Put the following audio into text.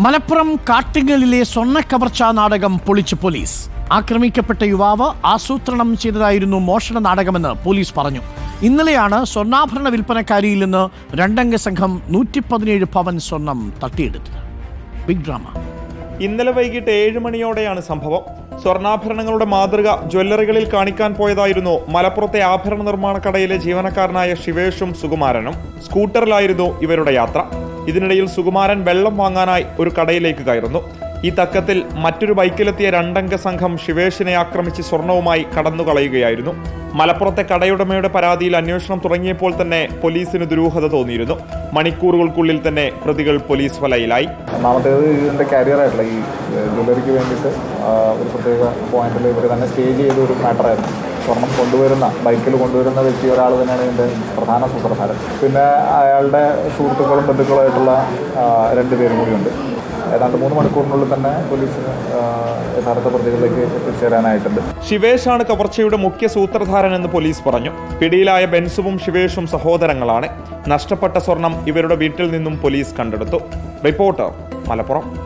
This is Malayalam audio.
മലപ്പുറം കാട്ടിങ്ങലിലെ സ്വർണക്കവർച്ചാ നാടകം പൊളിച്ച് പോലീസ്. ആക്രമിക്കപ്പെട്ട യുവാവ് ആസൂത്രണം ചെയ്തതായിരുന്നു മോഷണ നാടകമെന്ന് പോലീസ് പറഞ്ഞു. ഇന്നലെയാണ് സ്വർണാഭരണ വിൽപ്പനക്കാരിയിൽ നിന്ന് രണ്ടംഗ സംഘം നൂറ്റി പതിനേഴ് പവൻ സ്വർണം തട്ടിയെടുത്തത്. Big drama. ഇന്നലെ വൈകിട്ട് ഏഴ് മണിയോടെയാണ് സംഭവം. സ്വർണാഭരണങ്ങളുടെ മാതൃക ജ്വല്ലറികളിൽ കാണിക്കാൻ പോയതായിരുന്നു മലപ്പുറത്തെ ആഭരണ നിർമ്മാണ കടയിലെ ജീവനക്കാരനായ ശിവേഷും സുകുമാരനും. സ്കൂട്ടറിലായിരുന്നു ഇവരുടെ യാത്ര. ഇതിനിടയിൽ സുകുമാരൻ വെള്ളം വാങ്ങാനായി ഒരു കടയിലേക്ക് കയറുന്നു. ഈ തക്കത്തിൽ മറ്റൊരു ബൈക്കിലെത്തിയ രണ്ടംഗ സംഘം ശിവേഷിനെ ആക്രമിച്ച് സ്വർണവുമായി കടന്നു കളയുകയായിരുന്നു മലപ്പുറത്തെ കടയുടമയുടെ പരാതിയിൽ അന്വേഷണം തുടങ്ങിയപ്പോൾ തന്നെ പോലീസിന് ദുരൂഹത തോന്നിയിരുന്നു. മണിക്കൂറുകൾക്കുള്ളിൽ തന്നെ പ്രതികൾ പോലീസ് വലയിലായി. ഒന്നാമത്തേത് ഇതിന്റെ കാരിയറായിട്ടുള്ള ഈ ജ്വല്ലറിക്ക് വേണ്ടിയിട്ട് ഒരു പ്രത്യേക പോയിന്റിൽ ഇവർ തന്നെ സ്റ്റേജ് ചെയ്ത ഒരു മാറ്ററായിരുന്നു സ്വർണം കൊണ്ടുവരുന്ന ബൈക്കിൽ കൊണ്ടുവരുന്ന വ്യക്തി ഒരാൾ തന്നെയാണ് ഇതിന്റെ പ്രധാന സൂത്രധാരൻ പിന്നെ അയാളുടെ സുഹൃത്തുക്കളും ബന്ധുക്കളുമായിട്ടുള്ള രണ്ട് പേരും കൂടിയുണ്ട് ഏതാണ്ട് മൂന്ന് മണിക്കൂറിനുള്ളിൽ തന്നെ പോലീസിന് ആ, യഥാർത്ഥ പ്രതികളിലേക്ക് എത്തിച്ചേരാനായിട്ടുണ്ട്. ശിവേഷാണ് കവർച്ചയുടെ മുഖ്യ സൂത്രധാരൻ എന്ന് പോലീസ് പറഞ്ഞു. പിടിയിലായ ബെൻസുവും ശിവേഷും സഹോദരങ്ങളാണ്. നഷ്ടപ്പെട്ട സ്വർണം ഇവരുടെ വീട്ടിൽ നിന്നും പോലീസ് കണ്ടെടുത്തു. റിപ്പോർട്ടർ മലപ്പുറം.